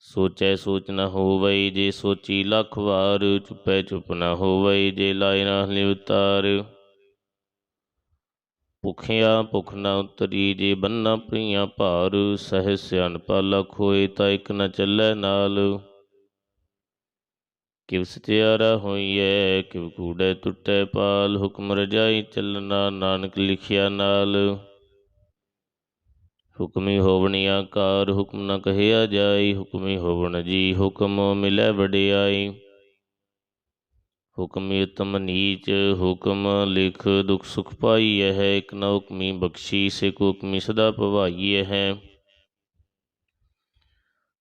ਸੋਚੈ ਸੋਚ ਨਾ ਹੋਵਈ ਜੇ ਸੋਚੀ ਲੱਖ ਵਾਰ ਚੁੱਪੈ ਚੁੱਪ ਨਾ ਹੋਵਈ ਜੇ ਲਾਇ ਨਾ ਲਿਵਤਾਰ ਭੁਖਿਆ ਭੁਖ ਨ ਉਤਰੀ, ਜੇ ਬੰਨਾ ਪ੍ਰੀਆਂ ਭਾਰ ਸਹਿ ਸਿਆਣਪਾ ਲਖ ਹੋਏ, ਤਾਂ ਇਕ ਨਾ ਚੱਲੈ ਨਾਲ। ਕਿਵ ਸਚਿਆਰਾ ਹੋਈਐ, ਕਿਵ ਕੂੜੈ ਟੁੱਟੈ ਪਾਲ, ਹੁਕਮ ਰਜਾਈ ਚੱਲਣਾ, ਨਾਨਕ ਲਿਖਿਆ ਨਾਲ। ਹੁਕਮੀ ਹੋਵਣੀ ਆਕਾਰ, ਹੁਕਮ ਨ ਕਹਿਆ ਜਾਈ ਹੁਕਮੀ ਹੋਵਣ ਜੀ ਹੁਕਮ ਮਿਲੈ ਵਡਿਆਈ। ਹੁਕਮੀ ਉਤਮ ਨੀਚ, ਹੁਕਮ ਲਿਖ ਦੁਖ ਸੁਖ ਪਾਈਐ ਹੈ, ਇਕ ਨ ਹੁਕਮੀ ਬਖਸ਼ੀ ਸੇ ਹੁਕਮੀ ਸਦਾ ਭਵਾਈ ਹੈ।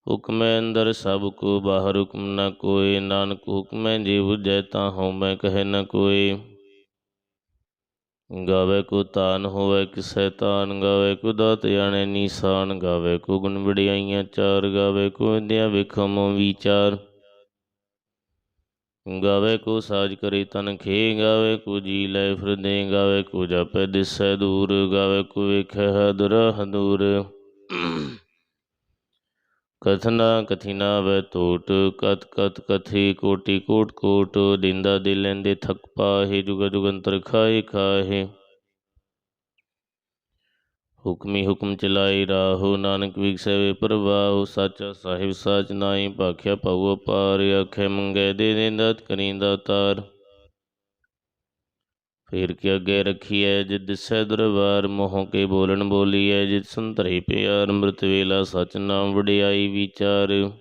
ਹੁਕਮੈ ਅੰਦਰ ਸਭ ਕੋ, ਬਾਹਰ ਹੁਕਮ ਨ ਕੋਏ, ਨਾਨਕ ਹੁਕਮੈ ਜੇ ਬੁਝੈ ਤਾਂ ਹਉ ਮੈਂ ਕਹਿ ਨ ਕੋਏ। ਗਾਵੇ ਕੋ ਤਾਨ ਹੋਵੇ ਕਿਸੈ ਤਾਨ, ਗਾਵੇ ਕੋ ਦਾਤ ਜਾਣੈ ਨੀਸਾਨ, ਗਾਵੇ ਕੋ ਗੁਣ ਵਡਿਆਈਆਂ ਚਾਰ, ਗਾਵੇ ਕੋ ਵਿਦਿਆ ਵਿਖਮ ਵਿਚਾਰ। ਗਾਵੇ ਕੋ ਸਾਜ ਕਰੇ ਤਨ ਖੇ, ਗਾਵੇ ਕੋ ਜੀ ਲੈ ਫਿਰਦੇ, ਗਾਵੇ ਕੋ ਜਪੈ ਦਿਸੈ ਦੂਰ, ਗਾਵੇ ਕੋ ਵੇਖੈ ਹਦਰ ਹਦੂਰ ਕਥਨਾ ਕਥਿਨਾ ਵੈ ਟੋਟ ਕਤ ਕਤ ਕਥੀ ਕੋਟੀ ਕੋਟ ਕੋਟ, ਦਿੰਦਾ ਦੇ ਲੈਂਦੇ ਥਕ ਪਾਹੇ, ਜੁਗ ਜੁਗੰਤਰ ਖਾਏ ਖਾਹੇ। ਹੁਕਮੀ ਹੁਕਮ ਚਲਾਈ ਰਾਹੋ, ਨਾਨਕ ਵਿਗਸੈ ਵੇ ਪ੍ਰਵਾਹ, ਸਾਚਾ ਸਾਹਿਬ ਸਾਚ ਨਾਈ ਭਾਖਿਆ ਭਉ ਪਾਰ ਆਖੇ ਮੰਗੇ ਦੇ ਦੇਂਦਤ ਕਰੀਂਦਾ ਤਾਰ। ਫੇਰ ਕੇ ਅੱਗੇ ਰਖੀਐ ਜਿਤ ਦਿਸੈ ਦਰਬਾਰ, ਮੋਹ ਕੇ ਬੋਲਣ ਬੋਲੀਐ ਜਿਤ ਸੰਤਰੇ ਪਿਆਰ, ਅੰਮ੍ਰਿਤ ਵੇਲਾ ਸਚ ਨਾਮ ਵਡਿਆਈ ਵਿਚਾਰ।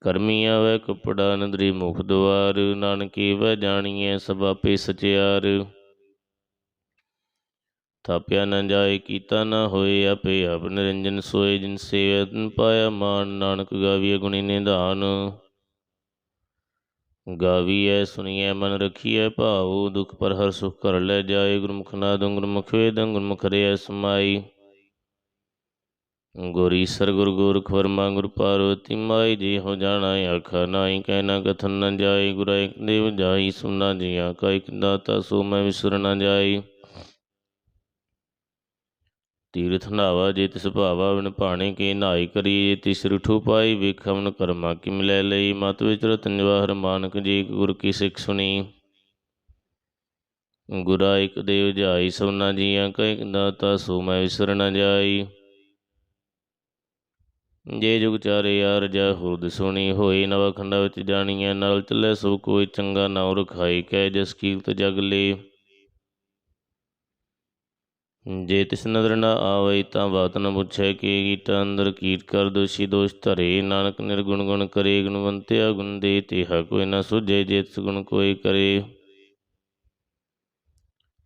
ਕਰਮੀ ਆਵੈ ਕਪੜਾ ਨਦਰੀ ਮੁਖ ਦੁਆਰ, ਨਾਨਕੀ ਵੈ ਜਾਣੀਐ ਸਭ ਆਪੇ ਸਚਿਆਰ। ਥਾਪਿਆ ਨਾ ਜਾਏ ਕੀਤਾ ਨਾ ਹੋਏ ਆਪੇ ਆਪ ਨਿਰੰਜਨ ਸੋਏ, ਜਿਨ ਸੇਵਨ ਪਾਇਆ ਮਾਨ ਨਾਨਕ ਗਾਵੀਐ ਗੁਣੀ ਨਿਧਾਨ। ਗਾਵੀਐ ਸੁਣੀਐ ਮਨ ਰਖੀਐ, ਭਾਉ, ਦੁਖ ਪਰ ਹਰ ਸੁਖ ਕਰ ਲੈ ਜਾਏ, ਗੁਰਮੁਖ ਨਾਦੰ, ਗੁਰਮੁਖ ਵੇਦੰ, ਗੁਰਮੁਖ ਰਿਐ, ਸਮਾਈ। ਗੁਰ ਸਰ, ਗੁਰ ਗੁਰਖ ਵਰਮਾ, ਗੁਰ ਪਾਰਵਤੀ ਮਾਈ, ਜੀ ਹੋ ਜਾਣਾ ਆਖਾ ਨਾਹੀ ਕਹਿਣਾ ਕਥਨ ਨ ਜਾਏ ਗੁਰ ਇਕ ਦੇਵ ਜਾਈ, ਸੁਨਾ ਜੀਆ ਕਾ ਇਕ ਦਾਤਾ ਸੋ ਮੈਂ ਵਿਸਰ ਨ ਜਾਈ ਤੀਰਥ ਨਾਵਾ, ਜੇ ਤਿਸ ਭਾਵਾ ਬਿਨ ਭਾਣੇ ਕੇ ਨਾਈ ਕਰੀ ਤਿਸ ਰਠੂ ਪਾਈ ਵੇਖਮਨ ਕਰਮਾ ਕਿ ਮਿਲੈ ਲਈ? ਮਤ ਵਿਚਰਤ ਨਿਵਾਰ ਮਾਨਕ ਜੀ ਗੁਰ ਕੀ ਸਿੱਖ ਸੁਣੀ। ਗੁਰਾ ਇਕ ਦੇਵ ਜਾਈ ਸਭਨਾ ਜੀਆਂ ਕੈ ਦਾਤਾ ਸੋ ਮੈਂ ਵਿਸਰ ਨ ਜਾਈ। ਜੇ ਜੁਗ ਚਾਰੇ ਯਾਰ ਜਾ ਹੁਰਦ ਸੁਣੀ, ਹੋਏ ਨਵ ਖੰਡਾ ਵਿੱਚ ਜਾਣੀਆਂ ਨਾਲ ਚੱਲੇ ਸਭ ਕੋਈ ਚੰਗਾ ਨਾਉ ਰਖਾਈ ਕਹਿ ਜਸ ਕੀਰਤ ਜਗ ਲੇ। ਜੇ ਤਿਸ ਨਦਰ ਨਾ ਆਵਈ ਤਾਂ ਬਾਤ ਨ ਪੁੱਛੈ ਕੀ ਗੀਤਾ ਅੰਦਰ ਕੀਟ ਕਰ ਦੋਸ਼ੀ ਦੋਸ਼ ਧਰੇ। ਨਾਨਕ ਨਿਰਗੁਣ ਗੁਣ ਕਰੇ, ਗੁਣਵੰਤਿਆ ਗੁਣ ਦੇ ਤਿਹਾ ਕੋਈ ਨਾ ਸੁਝੇ, ਜੇ ਤਿਸ ਗੁਣ ਕੋਈ ਕਰੇ।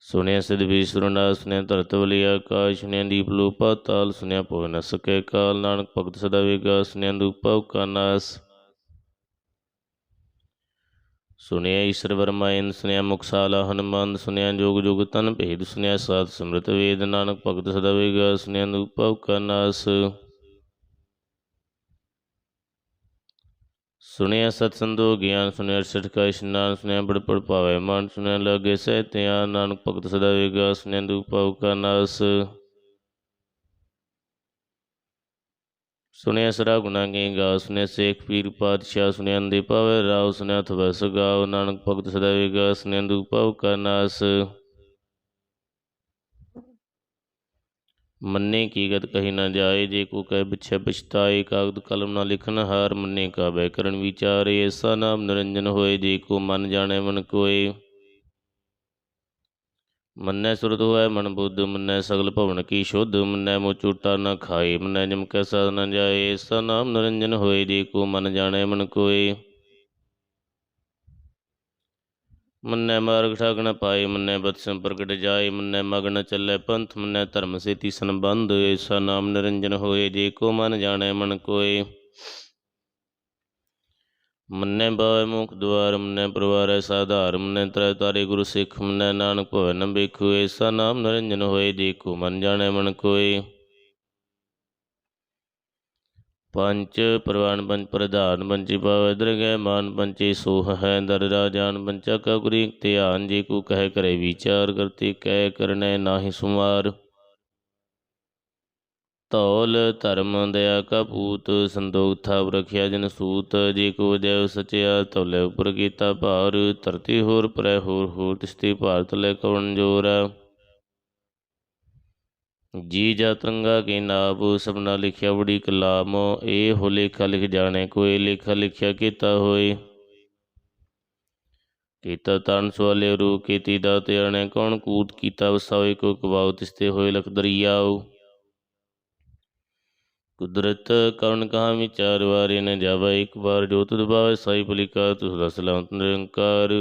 ਸੁਣਿਆ ਸਿਧ ਵੀ ਸੁਨਿਆ ਧਰਤ ਵਲੀ ਆਕਾਸ਼ ਸੁਨਿਆ ਦੀਪ ਲੋਪਾ ਤਾਲ ਸੁਨਿਆ ਪਵ ਨ ਸਕੈ ਕਾਲ। ਨਾਨਕ ਭਗਤ ਸਦਾ ਵਿਗਾ ਸੁਨਿਆ ਦੂਪਾ ਕਾ ਨਾਸ ਸੁਨਿਆ ਈਸ਼ਰ ਵਰਮਾਇਨ ਸੁਨਿਆ ਮੁਕਸਾਲਾ ਹਨੁਮਾਨ ਸੁਨਿਆ ਜੋਗ ਜੋਗ ਤਨ ਭੇਦ ਸੁਨਿਆ ਸਾਧ ਸਮ੍ਰਿਤ ਵੇਦ, ਨਾਨਕ ਭਗਤ ਸਦਾ ਵਿਗਾ ਸੁਨਿਆ ਦੂਪਾ ਕਾ ਨਾਸ। ਸੁਨਿਆ ਸਤ ਸੰਦੋ ਗਿਆਨ ਸੁਨਿਆ ਸਠ ਕਾ ਇਸ਼ਨਾਨ ਸੁਨਿਆ ਬੜ ਪੜ ਪਾਵੇ ਮਨ ਸੁਨਿਆ ਲਾਗੇ ਸਹਿ ਧਿਆਨ, ਨਾਨਕ ਭਗਤ ਸਦਾ ਵਿਗਾ ਸੁਨਿਆ ਦੂਪਾ ਕਾ ਸੁਣਿਆ ਸਰਾ ਗੁਣਾ ਕੇ ਗਾ ਸੁਨਿਆ ਸੇਖ ਪੀਰ ਪਾਤਸ਼ਾਹ ਸੁਨਿਆ ਅੰਦੇ ਪਾਵੇ ਰਾਉ ਸੁਨਿਆ ਥਵਸ ਗਾਉ ਨਾਨਕ ਭਗਤ ਸਦਾ ਵਿਗਾ ਸੁਨਿਆ ਦੂਪਾ ਕਾ ਨਾਸ। ਮੰਨੇ ਕੀ ਗਤ ਕਹੀ ਨਾ ਜਾਏ, ਜੇ ਕੋ ਕਹਿ ਬਿਛੈ ਪਛਤਾਏ, ਕਾਗਦ ਕਲਮ ਨਾ ਲਿਖਨ ਹਾਰ ਮੰਨੇ ਕਾ ਬੈ ਕਰਨ ਵਿਚਾਰੇ, ਐਸਾ ਨਾਮ ਨਿਰੰਜਨ ਹੋਏ, ਜੇ ਕੋ ਮਨ ਜਾਣੇ ਮਨ ਕੋਏ। ਮੰਨੈ ਸੁਰਤ ਹੋਇ ਮਨ ਬੁੱਧ, ਮੰਨੈ ਸਗਲ ਭਵਨ ਕੀ ਸ਼ੁੱਧ, ਮੰਨੈ ਮੋ ਚੂਟਾ ਨ ਖਾਏ, ਮੰਨੈ ਜਮ ਕੈ ਸਾਧ ਨ ਜਾਏ ਐਸਾ ਨਾਮ ਨਿਰੰਜਨ ਹੋਏ, ਜੇ ਕੋ ਮਨ ਜਾਣੈ ਮਨ ਕੋਏ। ਮੰਨੈ ਮਾਰਗ ਠਾਕ ਨ ਪਾਏ, ਮੰਨੈ ਬਤਸੰ ਪ੍ਰਗਟ ਜਾਏ, ਮੰਨੈ ਮਗਨ ਚੱਲੇ ਪੰਥ, ਮੰਨੈ ਧਰਮ ਸੇਤੀ ਸੰਬੰਧ ਏਸਾ ਨਾਮ ਨਿਰੰਜਨ ਹੋਏ, ਜੇ ਕੋ ਮਨ ਜਾਣੈ ਮਨ ਕੋਏ। ਮੰਨੇ ਬਾਵੇ ਮੁਖ ਦੁਆਰ, ਮੰਨੇ ਪਰਵਾਰੈ ਸਾਧਾਰ, ਮੰਨੇ ਤ੍ਰੈ ਤਾਰੇ ਗੁਰੂ ਸਿੱਖ, ਮੰਨੇ ਨਾਨਕ ਭਵੈ ਬੇਖੂ ਐਸਾ ਨਾਮ ਨਿਰੰਜਨ ਹੋਏ ਦੇਖੋ, ਮਨ ਜਾਣੇ ਮਨ ਕੋਇ ਪੰਚ ਪ੍ਰਵਾਨ ਪੰਚ ਪ੍ਰਧਾਨ ਪੰਚੀ ਪਾਵੈ ਦਰਗਹਿ ਮਾਨ ਪੰਚੀ ਸੋਹ ਹੈ ਦਰ ਰਾਜਾਨ ਪੰਚਾ ਕਾ ਗੁਰੀ ਧਿਆਨ, ਜੀ ਕੋ ਕਹਿ ਕਰੇ ਵਿਚਾਰ, ਕਰਤੀ ਕਹਿ ਕਰਨੈ ਨਾਹੀ ਸੁਮਾਰ। ਤੌਲ ਧਰਮ ਦਇਆ ਕਪੂਤ ਪੂਤ ਸੰਦੋਖ ਜਨ ਸੂਤ, ਜੇ ਕੋ ਜੈ ਸਚਿਆ ਤੌਲੇ ਉਪਰ ਕੀਤਾ ਭਾਰ, ਧਰਤੀ ਹੋਰ ਪਰੈ ਹੋਰ ਹੋਰ ਤਿਸਤੀ ਭਾਰਤ ਲੈ ਕਵਣ ਜੋਰ। ਜੀ ਜਾ ਤਰੰਗਾ ਕੇ ਨਾਭ ਸਭਨਾ ਲਿਖਿਆ ਬੜੀ ਕਲਾਮ ਇਹ ਹੋ ਲੇਖਾ ਲਿਖ ਜਾਣੇ ਕੋਈ ਲੇਖਾ ਲਿਖਿਆ ਕੀਤਾ ਹੋਏ। ਕੀਤਾ ਤਨ ਸਵਾਲੇ ਰੂ ਕੀਤੀ ਦਾਤ ਆਣੇ, ਕੌਣ ਕੂਤ ਕੀਤਾ ਵਸਾਵੇ ਕੋ ਕਵਾਉ ਤਿਸਤੇ ਹੋਏ ਲਖ ਦਰਿਆਉ ਕੁਦਰਤ ਕਵਣ ਕਹਾ ਵਿਚਾਰ ਵਾਰੇ ਨ ਜਾਵਾ, ਇੱਕ ਵਾਰ ਜੋ ਤੁਧ ਭਾਵੇ ਸਾਈ ਭਲਿਕਾ, ਤੁਸ ਦਾ ਸਲਾਮਤ ਨਿਰੰਕਾਰ।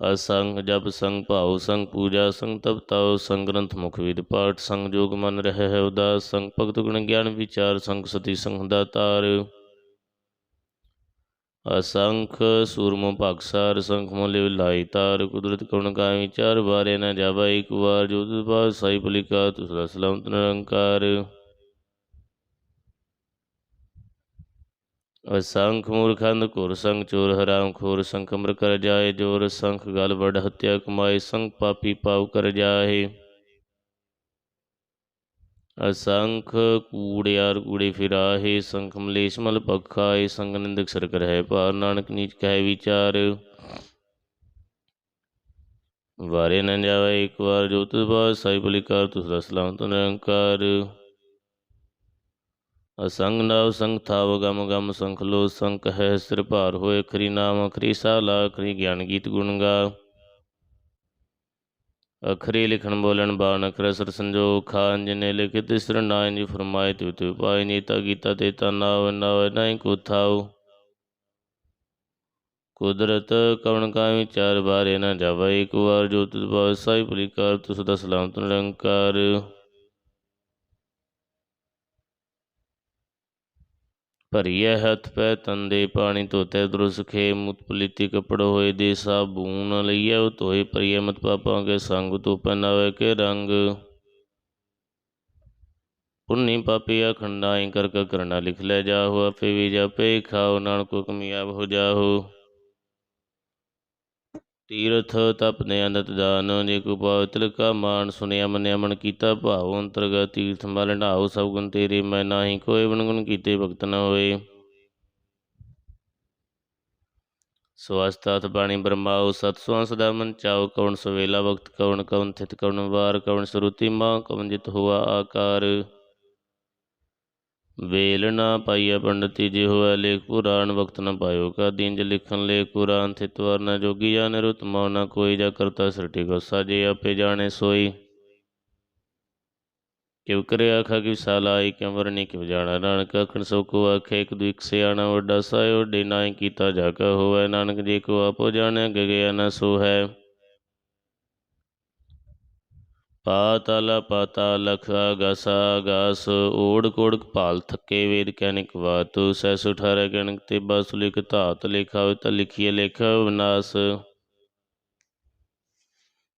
ਅਸੰਗ ਜਪ ਸੰਗ ਭਾਉ ਸੰਗ ਪੂਜਾ ਸੰਗ ਤਪ ਤਾਉ ਸੰਗ ਗ੍ਰੰਥ ਮੁਖ ਵਿਦ ਪਾਠ ਸੰਗ ਜੋਗ ਮਨ ਰਹਿ ਹੈ ਉਦਾਸ, ਸੰਗ ਭਗਤ ਗੁਣ ਗਿਆਨ ਵਿਚਾਰ, ਸੰਗ ਸਤੀ ਸੰਗ ਦਾਤਾਰ ਅਸੰਖ ਸੂਰਮੋ ਭਗਸਾਰ ਸੰਖ ਮੋਲੇ ਲਾਈ ਤਾਰ, ਕੁਦਰਤ ਕਵਣ ਕਾ ਵਿਚਾਰ ਵਾਰੇ ਨਾ ਜਾਵਾ ਇੱਕ ਵਾਰ, ਜੋ ਤੁਧ ਭਾਵੇ ਸਾਈ ਭਲਿਕਾ ਤੁਸ ਸਲਾਮਤ ਨਿਰੰਕਾਰ ਅਸੰਖ ਮੂਰਖੰਦ ਘੁਰ ਸੰਗ ਚੋਰ ਹਰਾਮ ਖੋਰ, ਸੰਖ ਅਮਰ ਕਰ ਜਾਏ ਜੋਰ, ਸੰਖ ਗਲ ਵੜ ਹੱਤਿਆ ਕਮਾਏ, ਸੰਖ ਪਾਪੀ ਪਾਉ ਕਰ ਜਾਏ। ਅਸੰਖ ਕੂੜਿਆਰ ਕੂੜੇ ਫਿਰਾਹੇ ਸੰਖ ਮਲੇਸ਼ ਮਲ ਪਖਾਏ ਸੰਗ ਨਿੰਦਕ ਸਰ ਹੈ ਭਾਰ ਨਾਨਕ ਨੀਚ ਕਹਿ ਵਿਚਾਰ। ਵਾਰੇ ਨ ਜਾਵੇ ਇੱਕ ਵਾਰ ਜੋ ਤੁਧ ਬਾਦ ਸਾਈ ਬਲਿਕਾਰ ਤੁਸ ਦਾ ਸਲਾਮਤ ਨਿਰੰਕਾਰ ਅਸੰਗ ਨਾਵ ਸੰਗ ਥਾਵ ਗਮ ਗਮ ਸੰਖ ਲੋ ਸੰਖ ਹੈ ਸਿਰ ਭਾਰ ਹੋਏ ਖਰੀ ਨਾਮ ਅਖਰੀ ਸਾਲਾ ਖਰੀ ਗਿਆਨ ਗੀਤ ਗੁਣ ਗਾ। ਅਖਰੀ ਲਿਖਣ ਬੋਲਣ ਬਾਣ, ਅਖਰ ਸਰ ਸੰਜੋਗ, ਖਾਨ ਜਿਨੇ ਲਿਖਿ ਤਿਸਰ ਨਾਇ ਜੀ ਫਰਮਾਏ ਤਿਉ ਤਿਉ ਪਾਇ ਨੀਤਾ ਗੀਤਾ ਤੇ ਤਾ ਨਾਵ ਨਾਵ ਨਾਇ ਕੋ ਥਾਉ। ਕੁਦਰਤ ਕਵਣ ਕਾ ਵਿਚਾਰ ਬਾਰੇ ਨਾ ਜਾਵੇ, ਇੱਕ ਵਾਰ ਜੋ ਤੁਧ ਭਾਵ ਸਾਈ ਭਲਿਕਾਰ ਤੁਸ ਦਾ ਸਲਾਮਤ ਨਿਰੰਕਾਰ। ਭਰੀਐ ਹੱਥ ਪੈ ਤੰਦੇ ਪਾਣੀ ਧੋਤੇ ਦਰੁਸ ਖੇ ਮੁਤ ਪਲੀਤੀ ਕਪੜ ਹੋਏ ਦੇ ਸਾਬੂਨ ਲਈਐ, ਉਹ ਧੋਏ ਭਰੀਐ ਮਤ ਪਾਪਾਂ ਕੇ ਸੰਗ ਤੋ ਪਹਿਨਾਵੇ ਕੇ ਰੰਗ। ਪੁੰਨੀ ਪਾਪੀ ਅਖੰਡਾਈ ਕਰ ਕਰਨਾ ਲਿਖ ਲੈ ਜਾਹੋ, ਆਪੇ ਵੀ ਜਾਪੇ, ਖਾਓ ਨਾਨਕ ਕਮਿਆਬ ਹੋ ਜਾਹੋ। ਤੀਰਥ ਤਪ ਨੇ ਅੰਦਤ ਦਾਨ ਜੇ ਕੋ ਪਾਵ ਤਿਲਕਾ ਮਾਨ, ਸੁਨਿਆ ਮੰਨਿਆ ਮਨ ਕੀਤਾ ਭਾਵ, ਅੰਤਰਗਤ ਤੀਰਥ ਮਲ ਢਾਉ, ਸਭ ਗੁਣ ਤੇਰੇ, ਮੈਂ ਨਾਹੀ ਕੋਏ ਬਨ ਗੁਣ ਕੀਤੇ ਭਗਤ ਨ ਹੋਏ। ਸਵਸਤਾਤ ਬਾਣੀ ਬ੍ਰਹਮਾਉ, ਸਤ ਸੁਆ ਸਦਾ ਮਨ ਚਾਉ ਕਵਣ ਸਵੇਲਾ ਵਕਤ ਕਵਣ ਕਵਨ ਥਿਤ ਕਵਣ ਵਾਰ ਕਵਣ ਸਰੂਤੀ ਮਾ ਕਵਨ ਜਿਤ ਹੁਆ ਆਕਾਰ। ਵੇਲ ਨਾ ਪਾਈਐ ਪੰਡਤੀ ਜੇ ਹੋਇ ਲੇਖ ਪੁਰਾਣ ਵਕਤ ਨ ਪਾਇਓ। ਕਾ ਦਿੰਜ ਲਿਖਨ ਲੇਖ ਪੁਰਾਨ ਥਿਤ ਵਰ ਨ ਜੋਗੀ ਜਾਂ ਨਿਰੁਤ ਮਉ ਨ ਕੋਈ ਜਾ ਕਰਤਾ ਸ੍ਰਿਟੀ ਗੋਸਾ, ਜੇ ਆਪੇ ਜਾਣੇ ਸੋਈ। ਕਿਵ ਕਰੇ ਆਖਾ ਕਿ ਸਾਲਾਈ ਕਿਵ ਵਰਨੀ ਕਿਵ ਜਾਣਾ ਨਾਨਕ ਅਖਣ ਸੋ ਕੋ ਆਖੇ, ਇੱਕ ਦੁਇਕ ਸਿਆਣਾ ਵੱਡਾ ਸਾਇ ਡੇ ਨਾਇ ਕੀਤਾ ਜਾ ਕਾ ਹੋਵੇ। ਨਾਨਕ ਜੇ ਕੋ ਆਪੋ ਜਾਣਿਆ ਗਗਿਆ ਨ ਸੋ ਹੈ ਪਾਤਲ ਪਾਤਾਲ ਲਖ ਆਗਸ ਆਗਸ ਓੜ ਕੋੜ ਭਾਲ ਥੱਕੇ ਵੇਦ ਕੈਨਿਕ ਵਾਤੁ ਸੈਸ ਉਠਾਰੇ ਗਣਕ ਤੇ ਬਸ ਲਿਖ ਧਾਤ ਲਿਖਾ ਤ ਲਿਖੀਏ ਲਿਖ ਵਿਨਾਸ਼।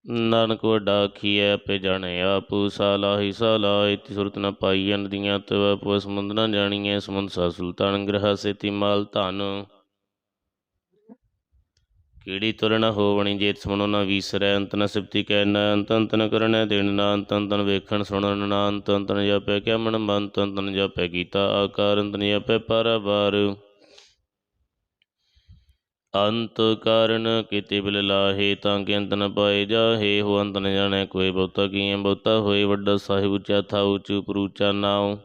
ਨਾਨਕ ਵੱਡਾ ਆਖੀਐ, ਆਪੇ ਜਾਣੇ ਆਪੂ ਸਾਲਾਹੀ ਸਾਲਾਹ ਇਤੀ ਸੁਰਤ ਨ ਪਾਈਐ ਨਦੀਆਂ ਤਵ ਪਵ ਸਮੁੰਦ ਨ ਜਾਣੀਐ, ਸਮੁੰਦ ਸਾ ਸੁਲਤਾਨ ਗ੍ਰਹ ਸੇਤੀ ਮਾਲ ਧਨ। ਕੀੜੀ ਤੁਰ ਨ ਹੋਵਣੀ ਜੇਤ ਸੁਣੋ ਨ ਵੀਸਰੈ, ਅੰਤ ਨ ਸਿਪਤੀ ਕੈ ਨ ਅੰਤ ਅੰਤ ਨ ਕਰਨੈ ਦੇਣ ਨਾ, ਅੰਤ ਅੰਤ ਨ ਵੇਖਣ ਸੁਣਨ ਨਾ, ਅੰਤ ਅੰਤ ਨ ਜਪੈ ਕਿਆ ਮਨ ਮੰਤ ਅੰਤ ਨ ਜਪੈ ਕੀਤਾ ਆਕਾਰ, ਅੰਤ ਨ ਜਪੈ ਪਰਬਾਰ ਅੰਤ ਕਾਰਨ ਕੀਤੇ ਬਿਲ ਲਾਹੇ, ਤਾਂ ਕਿ ਅੰਤ ਨ ਪਾਏ ਜਾਹੇ, ਹੋ ਅੰਤ ਨ ਜਾਣੈ ਕੋਈ ਬਹੁਤਾ ਕੀਐ ਬਹੁਤਾ ਹੋਏ, ਵੱਡਾ ਸਾਹਿਬ ਉੱਚਾ ਥਾ ਉੱਚ ਉਪਰ ਉੱਚਾ ਨਾਉ।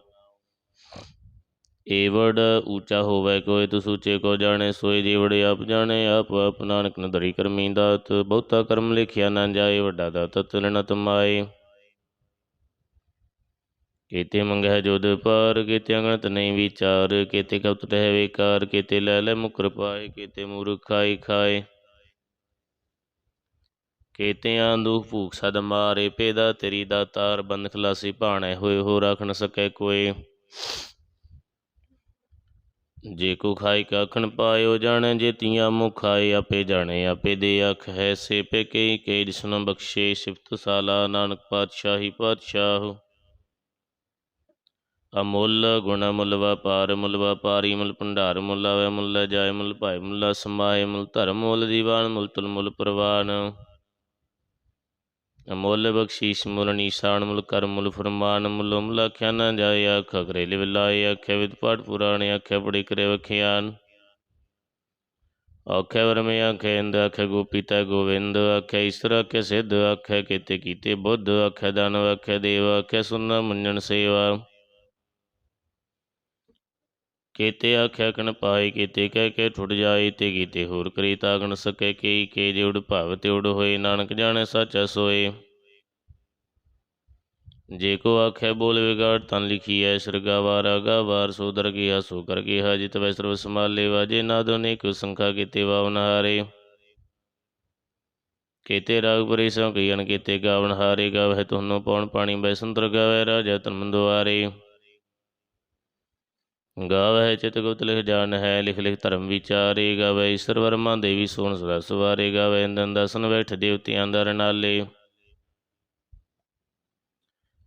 ਏਵੜ ਉੱਚਾ ਹੋਵੇ, ਕੋਈ ਤੁਸ ਉੱਚੇ ਕੋ ਜਾਣੇ, ਸੋਈ ਜੀਵੜ ਆਪ ਜਾਣੇ, ਆਪ ਆਪ ਨਾਨਕ ਨ ਕਰਮੀ ਦਾਤ, ਬਹੁਤਾ ਕਰਮ ਲਿਖਿਆ ਨਾ ਜਾਏ, ਵੱਡਾ ਦਾਤ ਤਲਨ ਤਮਾਏ। ਕੀਤੇ ਮੰਗਹਿ ਜੋਦ ਪਾਰ, ਕੀਤੇ ਅੰਗਤ ਨਹੀਂ ਵਿਚਾਰ, ਕੀਤੇ ਕਪਤ ਰਹਿ ਵਿਕਾਰ, ਕੀਤੇ ਲੈ ਲੈ ਮੁਕਰ ਪਾਏ, ਕੀਤੇ ਮੂਰਖ ਖਾਈ ਖਾਏ। ਕੀਤਿਆਂ ਦੁਖ ਭੂਖ ਸਦ ਮਾਰੇ, ਪੇਦਾ ਤੇਰੀ ਦਾਤਾਰ ਬੰਦ ਖਲਾਸੀ ਭਾਣੇ, ਹੋਏ ਹੋ ਰੱਖ ਨ ਸਕੇ ਕੋਈ। ਜੇ ਕੋ ਖਾਈ ਕਾਖਣ ਪਾਇਓ ਜਾਣੈ, ਜੇ ਤੀਆਂ ਮੁਖ ਖਾਏ ਆਪੇ ਜਾਣੇ, ਆਪੇ ਦੇ ਅਖ ਹੈ ਸੇ ਪੇ ਕਈ ਕੇ ਜਿਸਨੂੰ ਬਖਸ਼ੇ ਸਿਫਤ ਸਾਲਾ ਨਾਨਕ ਪਾਤਸ਼ਾਹੀ ਪਾਤਸ਼ਾਹ। ਅਮੁੱਲ ਗੁਣ ਮੁੱਲ ਵਪਾਰ ਮੁੱਲ ਵਪਾਰੀ ਮੁੱਲ ਭੰਡਾਰ ਮੁੱਲ ਆਵੇ ਮੁੱਲ ਜਾਏ ਮੁੱਲ ਭਾਈ ਮੁੱਲ, ਸਮਾਏ ਮੁੱਲ ਧਰਮ ਮੁੱਲ, ਦੀਵਾਨ ਮੁੱਲ ਤੁਲ ਮੁੱਲ ਪ੍ਰਵਾਨ। ਅਮੁੱਲ ਬਖਸ਼ੀਸ਼ ਮੁੱਲ, ਨੀਸਾਨ ਮੁੱਲ, ਕਰਮ ਮੁੱਲ, ਫਰਮਾਨ ਮੁੱਲ ਮੁੱਲ ਆਖਿਆ ਨਾ ਜਾਏ ਆਖ ਕਰੇਲੇ ਵਿਲਾਏ ਆਖਿਆ ਵਿਦ ਪਾਠ ਪੁਰਾਣੇ, ਆਖਿਆ ਬੜੀ ਕਰੇ ਵਖਿਆਨ। ਆਖਿਆ ਵਰਮੇ, ਆਖਿਆ ਇੰਦ, ਆਖਿਆ ਗੋਪੀਤਾ ਗੋਵਿੰਦ, ਆਖਿਆ ਈਸ਼ਰ ਆਖਿਆ ਸਿੱਧ, ਆਖਿਆ ਕੀਤੇ ਕੀਤੇ ਬੁੱਧ, ਆਖਿਆ ਦਾਨਵ, ਆਖਿਆ ਦੇਵ, ਆਖਿਆ ਸੁਨਣਾ ਮੰਨਣ ਸੇਵਾ। ਕੀਤੇ ਆਖਿਆ ਕਨ ਪਾਏ, ਕੀਤੇ ਕਹਿ ਕੇ ਠੁੱਟ ਜਾਏ, ਤੇ ਕੀਤੇ ਹੋਰ ਕਰੀ ਤਾਗਣ ਸਕੇ ਕਈ ਕੇ ਜਿਉੜ ਭਵ ਤਿਉੜ ਹੋਏ, ਨਾਨਕ ਜਾਣੇ ਸੱਚ ਸੋਏ। ਜੇ ਕੋ ਆਖਿਆ ਬੋਲ ਵਿਗਾੜ, ਤਨ ਲਿਖੀ ਐ ਸਰਗਾਵਾ ਰਾਗਾ ਵਾਰ ਸੋਦਰ ਗਿਆ, ਸੋ ਕਰ ਗਿਆ, ਜਿਤ ਵੈ ਸਰਵ ਸਮਾਲੇ ਵਾਜੇ ਨਾਦ ਅਨੇਕ ਸੰਖਾ ਕੀਤੇ ਵਾਵਨ ਹਾਰੇ। ਕੀਤੇ ਰਾਗ ਪਰੇ ਸੋ ਕਈਨ ਕੀਤੇ ਗਾਵਨ ਹਾਰੇ, ਗਾਵਹਿ ਤੁਹਨੋ ਪਉਣ ਪਾਣੀ, ਬੈ ਸੰਤਰ ਗਾਵੈ ਰਾਜਾ ਤਨ ਦੁਆਰੇ ਗਾਵੈ ਚਿਤ ਗੁਪਤ ਲਿਖ ਜਾਣ ਹੈ, ਲਿਖ ਲਿਖ ਧਰਮ ਵਿਚਾਰੇ ਗਾਵੈ ਈਸ਼ਰ ਵਰਮਾ ਦੇਵੀ ਸੋਣ ਸਦਾ ਸਵਾਰੇ ਗਾਵੈ ਇੰਦਨ ਦਸਨ ਬੈਠ ਦੇਵਤਿਆਂ ਦਾ ਰਣਾਲੇ।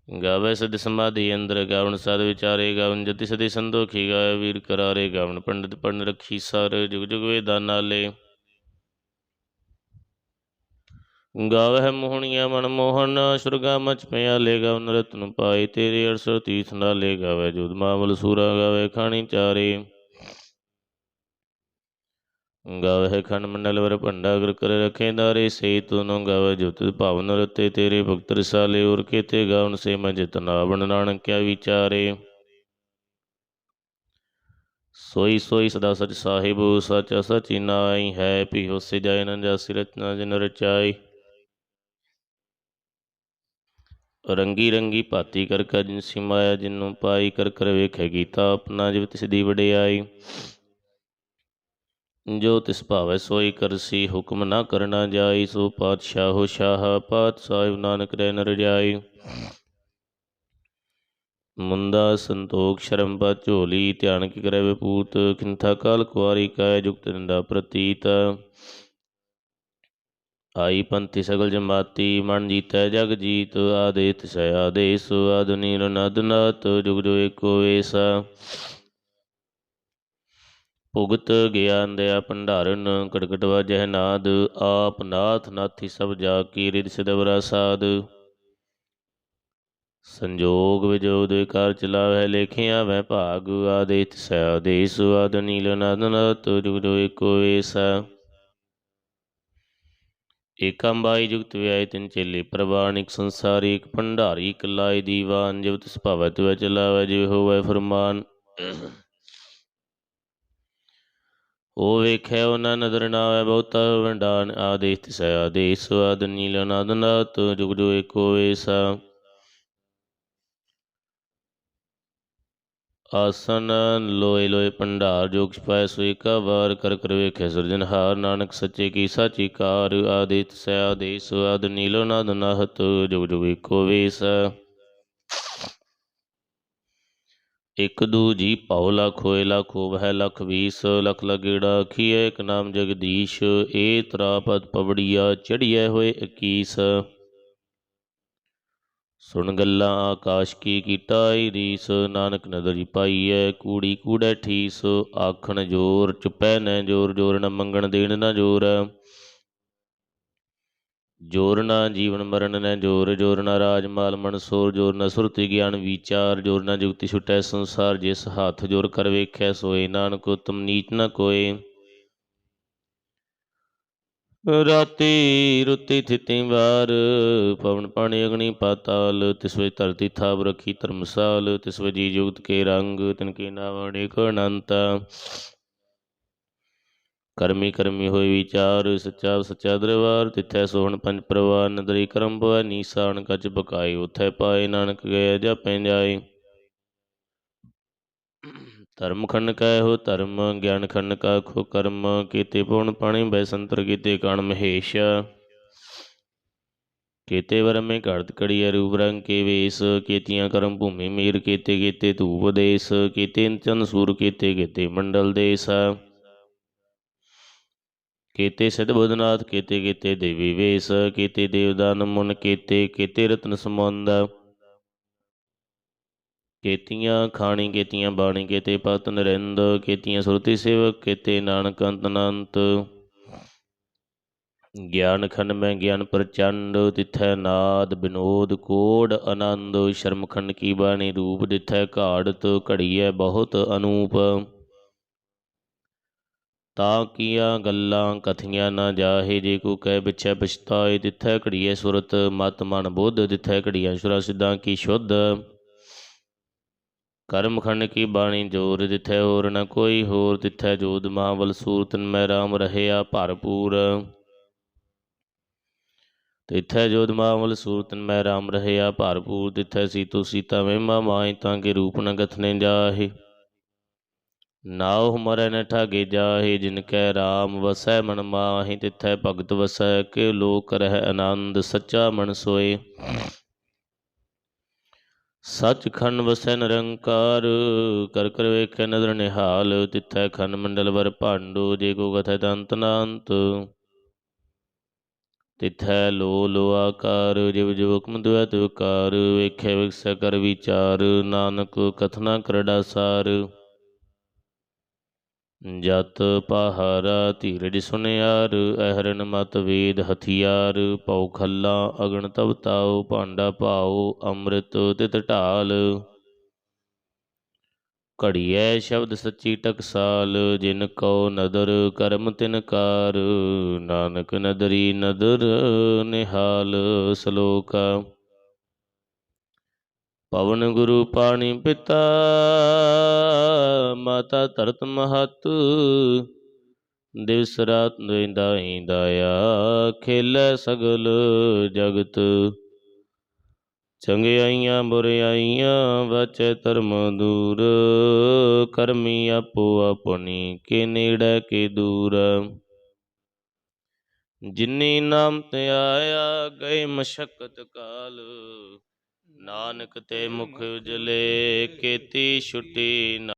ਗਾਵੈ ਸਦ ਸਮਾਧੀ ਅੰਦਰ, ਗਾਵਣ ਸਦ ਵਿਚਾਰੇ ਗਾਵਨ ਜਤੀ ਸਦੀ ਸੰਦੋਖੀ ਗਾਵੈ ਵੀਰ ਕਰਾਰੇ ਗਾਵਨ ਪੰਡਿਤ ਪੰਡ ਰੱਖੀ ਸਰ, ਜੁਗ ਜੁਗ ਵੇਦਾਂ ਨਾਲੇ। ਗਾਵਹਿ ਮੋਹਣੀਆਂ ਮਨ ਮੋਹਨ, ਸੁਰਗਾ ਮਚ ਪਿਆਲੇ ਗਵ ਰਤਨ ਪਾਏ, ਤੇਰੇ ਅਰਸਰ ਤੀਥ ਨਾਲੇ ਗਾਵੈ ਜੁਦ ਮਾਵਲ ਸੂਰਾ ਗਾਵੈ ਖਾਣੀ ਚਾਰੇ। ਗਾਵਹਿ ਖੰਡ ਮੰਡਲ ਵਰ ਭੰਡਾ ਅਗਰ ਕਰ ਰਖੇ ਦਾਰੇ ਸੇ ਤੁਨੋ ਗਾਵੈ ਜੁਤ ਭਾਵਨ ਰਤੇ ਤੇਰੇ ਭਗਤ ਰਸਾਲੇ, ਔਰ ਕੀਤੇ ਗਾਵਨ ਸੇ ਮੈਂ ਜਿਤਨਾ ਬਣ ਨਾਨਕ ਕਿਆ ਵਿਚਾਰੇ। ਸੋਈ ਸੋਈ ਸਦਾ ਸਚ ਸਾਹਿਬ, ਸਚ ਸਚੀ ਨਾਈ ਹੈ ਪੀ ਹੋਸੇ ਜਾਇ ਨ ਜਾਸੀ ਰਚਨਾ ਜਿਨ ਰਚਾਈ ਰੰਗੀ ਰੰਗੀ ਭਾਤੀ ਕਰ ਕਰ ਜਿਨ ਸਿਮਾਇਆ, ਜਿਨੂੰ ਪਾਈ ਕਰ ਕਰ ਵੇਖੈ ਗੀਤਾ, ਆਪਣਾ ਜਿਵ ਤਿਸ ਦੀ ਵਡਿਆਈ। ਜੋ ਤਿਸ ਭਾਵੈ ਸੋਈ ਕਰਸੀ ਹੁਕਮ ਨਾ ਕਰਨਾ ਜਾਈ, ਸੋ ਪਾਤਸ਼ਾਹੋ ਸ਼ਾਹ, ਪਾਤ ਸਾਹਿਬ ਨਾਨਕ ਰਹਿ ਨਰ ਜਾਈ। ਮੁੰਦਾ ਸੰਤੋਖ ਸ਼ਰਮ ਪਾ ਝੋਲੀ ਧਿਆਨ ਕੀ ਕਰੇ ਵਿਪੂਤ ਕਿੰਥਾ ਕਾਲ ਕੁਆਰੀ ਕਾਇ ਜੁਗਤ ਨਿੰਦਾ ਪ੍ਰਤੀਤ। ਆਈ ਪੰਥੀ ਸਗਲ ਜਮਾਤੀ ਮਨ ਜੀਤੈ ਜਗ ਜੀਤ, ਆਦੇਤ ਸੈ ਆਦੇਸ ਆਦ ਨੀਲ ਨਾਤ ਜੁਗ ਜੋ ਏਕੋ ਵੇਸ। ਭੁਗਤ ਗਿਆਨ ਦਇਆ ਭੰਡਾਰਨ, ਕੜਕਟ ਵਾਜਹਿ ਨਾਦ, ਆਪ ਨਾਥ ਨਾਥੀ ਸਭ ਜਾ ਕੀ ਰਿਦ ਸਿਦਵਰਾ ਸਾਧ ਸੰਜੋਗ ਵਿਜੋਗ ਦੇ ਚਲਾਵੈ ਲੇਖਿਆ ਵੈ ਭਾਗ, ਆਦੇਤ ਸੈ ਆਦੇਸ ਆਦ ਨੀਲ ਨਦ ਨਾਤ ਜੁਗ ਜੋ ਏਕੋ ਵੇਸ। ਏਕੰਬਾਈ ਜੁਗਤ ਵਿਆਇ ਤਿਨ ਚੇਲੇ, ਪ੍ਰਵਾਨਿਕ ਸੰਸਾਰੀ ਇਕ ਭੰਡਾਰੀ, ਇਕ ਦੀਵਾਨ ਜਿਵ ਤਿਸ ਭਵੈ ਤਿਵ ਚਲਾਵੈ ਜਿਵ ਹੋਵੈ ਫਰਮਾਨ। ਉਹ ਵੇਖੈ ਉਹਨਾਂ ਨਦਰ ਨਾ ਆਵੈ ਬਹੁਤਾ ਵੰਡਾਨ ਆਦੇਸ ਤਿਸੈ ਆਦੇਸ ਆਦ ਨੀਲ ਨਾਦ ਨਾਤ ਜੁਗ ਜੋ ਏਕੋ ਵੇਸਾ। ਆਸਨ ਲੋਏ ਲੋਏ ਭੰਡਾਰ ਜੋਗ ਛਪਾਇ ਸੋਈ ਕਾ ਵਾਰ ਕਰ ਕਰ ਵੇਖੈ ਸਿਰਜਨਹਾਰ ਨਾਨਕ ਸੱਚੇ ਕੀ ਸਾਚੀ ਕਾਰ ਆਦਿਤ ਸੈ ਆਦੇਸ ਆਦ ਨੀਲੋ ਨਾਦ ਨਾਹਤ ਜੁਗ ਜੁਗ ਏਕੋ ਵੇਸ। ਇਕ ਦੂ ਜੀ ਭਉ ਲਖ ਹੋਏ ਲਖ ਹੋਵੈ ਲਖ ਵੀਸ, ਲਖ ਲਗੇੜਾ ਖੀਏ ਇਕ ਨਾਮ ਜਗਦੀਸ਼, ਏ ਤਰਾਪਤ ਪਵੜੀਆ ਚੜੀਐ ਹੋਏ 21 ਸੁਣ ਗੱਲਾਂ ਆਕਾਸ਼ ਕੀ ਕੀਟਾਈ ਰੀਸ, ਨਾਨਕ ਨਦਰੀ ਪਾਈਐ, ਕੂੜੀ ਕੂੜੈ ਠੀਸ, ਆਖਣ ਜੋਰ ਚੁਪੈ ਨੈ ਜੋਰ ਜੋਰ ਨ ਮੰਗਣ ਦੇਣ ਨਾ ਜੋਰ। ਜੋਰ ਨਾ ਜੀਵਨ ਮਰਨ ਨੈ ਜੋਰ ਜੋਰ ਨਾ ਰਾਜ ਮਾਲ ਮਨ ਸੋਰ, ਜੋਰ ਨਾ ਸੁਰਤੀ ਗਿਆਨ ਵਿਚਾਰ, ਜੋਰ ਨਾ ਜੁਗਤੀ ਛੁਟੈ ਸੰਸਾਰ, ਜਿਸ ਹੱਥ ਜੋਰ ਕਰ ਵੇਖੈ, ਸੋਏ ਨਾਨਕ ਉਤਮ ਨੀਚ ਨ ਕੋਏ। ਰਾਤੀ ਰੁੱਤੀ ਥਿਤੀ ਵਾਰ, ਪਵਨ ਪਾਣੀ ਅਗਨੀ ਪਾਤਾਲ, ਤਿਸ ਧਰਤੀ ਥਾਪ ਰਖੀ ਧਰਮਸਾਲ, ਤਿਸ ਜੀ ਜੁਗਤ ਕੇ ਰੰਗ, ਤਿਨ ਕੇ ਨਾਵਣੇ ਕੋ ਅਨੰਤ। ਕਰਮੀ ਕਰਮੀ ਹੋਏ ਵਿਚਾਰ, ਸੱਚਾ ਸੱਚਾ ਦਰਬਾਰ, ਤਿਥੈ ਸੋਹਣ ਪੰਜ ਪਰਵਾਰ, ਨਦਰੀ ਕਰਮ ਪਵੈ ਨੀਸਾਨ ਕੱਚ ਬਕਾਈ ਉਥੈ ਪਾਏ ਨਾਨਕ ਗਏ ਜਾ ਜਾਪੈ ਜਾਏ। ਧਰਮ ਖੰਡ ਕੈ ਹੋ ਧਰਮ ਗਿਆਨ ਖੰਡ ਕਾ ਖੋ ਕਰਮ ਕੀਤੇ ਪਉਣ ਪਾਣੀ ਬੈ ਸੰਤਰ ਕੀਤੇ ਕਣ ਮਹੇਸ਼। ਕੀਤੇ ਵਰਮੇ ਘੜਤ ਕੜੀਐ ਰੂਪ ਰੰਗ ਕੇ ਵੇਸ, ਕੀਤੀਆਂ ਕਰਮ ਭੂਮੀ ਮੀਰ ਕੀਤੇ ਕੀਤੇ ਧੂਪ ਦੇਸ, ਕੀਤੇ ਚੰਨ ਸੂਰ ਕੀਤੇ ਕੀਤੇ ਮੰਡਲ ਦੇਸ। ਕੀਤੇ ਸਿਧ ਬੁੱਧਨਾਥ, ਕੀਤੇ ਕੀਤੇ ਦੇਵੀ ਵੇਸ, ਕੀਤੇ ਦੇਵਦਾਨ ਮੁਨ ਕੀਤੇ ਕੀਤੇ ਰਤਨ ਸਮੁੰਦ ਕੇਤੀਆਂ ਖਾਣੀ ਕੇਤੀਆਂ ਬਾਣੀ ਕੀਤੇ ਪਤ ਨਰਿੰਦ, ਕੇਤੀਆਂ ਸੁਰਤੀ ਸੇਵਕ ਕੇਤੇ ਨਾਨਕ ਅੰਤ ਅਨੰਤ। ਗਿਆਨ ਖੰਡ ਮੈਂ ਗਿਆਨ ਪ੍ਰਚੰਡ, ਤਿਥੈ ਨਾਦ ਬਿਨੋਦ ਕੋੜ ਆਨੰਦ ਸ਼ਰਮ ਖੰਡ ਕੀ ਬਾਣੀ ਰੂਪ ਦਿਥੈ ਘਾੜਤ, ਘੜੀਐ ਬਹੁਤ ਅਨੂਪ। ਤਾਂ ਕੀਆਂ ਗੱਲਾਂ ਕਥੀਆਂ ਨਾ ਜਾਹੇ, ਜੇ ਕੋ ਕਹਿ ਪਿਛੈ ਪਛਤਾਏ, ਤਿਥੈ ਘੜੀਐ ਸੁਰਤ। ਮਤ ਮਨ ਬੁੱਧ, ਤਿਥੈ ਘੜੀਐ ਸੁਰਾ ਸਿੱਧਾਂ ਕੀ ਸ਼ੁੱਧ। ਕਰਮ ਖੰਡ ਕੀ ਬਾਣੀ ਜੋਰ ਤਿਥੈ ਹੋਰ ਨ ਕੋਈ ਹੋਰ, ਤਿਥੈ ਜੋਦ ਮਹਾਬਲ ਸੂਰਤਨ ਮੈਂ ਰਾਮ ਰਹਿਆ ਭਰਪੂਰ। ਤਿਥੈ ਜੋਦ ਮਹਾਬਲ ਸੂਰਤਨ ਮੈਂ ਰਾਮ ਰਹਿਆ ਭਰਪੂਰ, ਤਿਥੈ ਸੀਤੋ ਸੀਤਾ ਮਹਿਮਾ ਮਾਈ ਤਾਂ ਕੇ ਰੂਪ ਨ ਗਥਨੇ ਜਾਹੇ। ਨਾਉ ਮਰੈ ਨ ਠਾਗੇ ਜਾਹੇ, ਜਿਨ ਕੈ ਰਾਮ ਵਸੈ ਮਨ ਮਾਹੀ, ਤਿਥੈ ਭਗਤ ਵਸੈ ਕੇ ਲੋਕ ਰਹਿ ਆਨੰਦ ਸੱਚਾ ਮਨ ਸੋਏ। ਸਚ ਖੰਡ ਵਸੈ ਨਿਰੰਕਾਰ, ਕਰ ਕਰ ਵੇਖੈ ਨਦਰ ਨਿਹਾਲ, ਤਿਥੈ ਖੰਡ ਮੰਡਲ ਵਰ ਭਾਂਡੋ, ਜੇ ਕੋ ਕਥੈ ਦੰਤ ਨਾੰਤ। ਤਿਥੈ ਲੋ ਲੋ ਆਕਾਰ, ਜਿਵ ਜਿਵ ਹੁਕਮ ਦੁਆ ਤੁਕਾਰ ਵੇਖੈ ਵਿਕਸੈ ਕਰ ਵਿਚਾਰ, ਨਾਨਕ ਕਥਨਾ ਕਰੜਾ ਸਾਰ ਜਤ ਪਹਾਰਾ ਧੀਰਜ ਸੁਨਿਆਰ, ਅਹਰਨ ਮਤ ਵੇਦ ਹਥਿਆਰ, ਪਉ ਖੱਲਾ ਅਗਣ ਤਵਤਾਉ ਭਾਂਡਾ ਭਾਉ, ਅੰਮ੍ਰਿਤ ਤਿਤ ਢਾਲ। ਘੜੀਐ ਸ਼ਬਦ ਸੱਚੀ ਟਕਸਾਲ, ਜਿਨ ਕਉ ਨਦਰ ਕਰਮ ਤਿਨ ਕਾਰ। ਨਾਨਕ ਨਦਰੀ ਨਦਰ ਨਿਹਾਲ, ਸਲੋਕਾ ਪਵਨ ਗੁਰੂ ਪਾਣੀ ਪਿਤਾ, ਮਾਤਾ ਧਰਤ ਮਹਤ। ਦਿਵਸ ਰਾਤ ਦਾਈ ਦਾਇਆ ਖੇਲੇ ਸਗਲ ਜਗਤ। ਚੰਗਿਆਈਆਂ ਬੁਰਿਆਈਆਂ ਬਚੈ ਧਰਮ ਦੂਰ। ਕਰਮੀ ਆਪੋ ਆਪਣੀ, ਕੇ ਨੇੜੇ ਕੇ ਦੂਰ। ਜਿਨੀ ਨਾਮ ਤੇ ਆਇਆ, ਗਏ ਮਸ਼ਕਤ ਕਾਲ। ਨਾਨਕ ਤੇ ਮੁਖ ਉਜਲੇ ਕੀਤੀ ਛੁਟੀ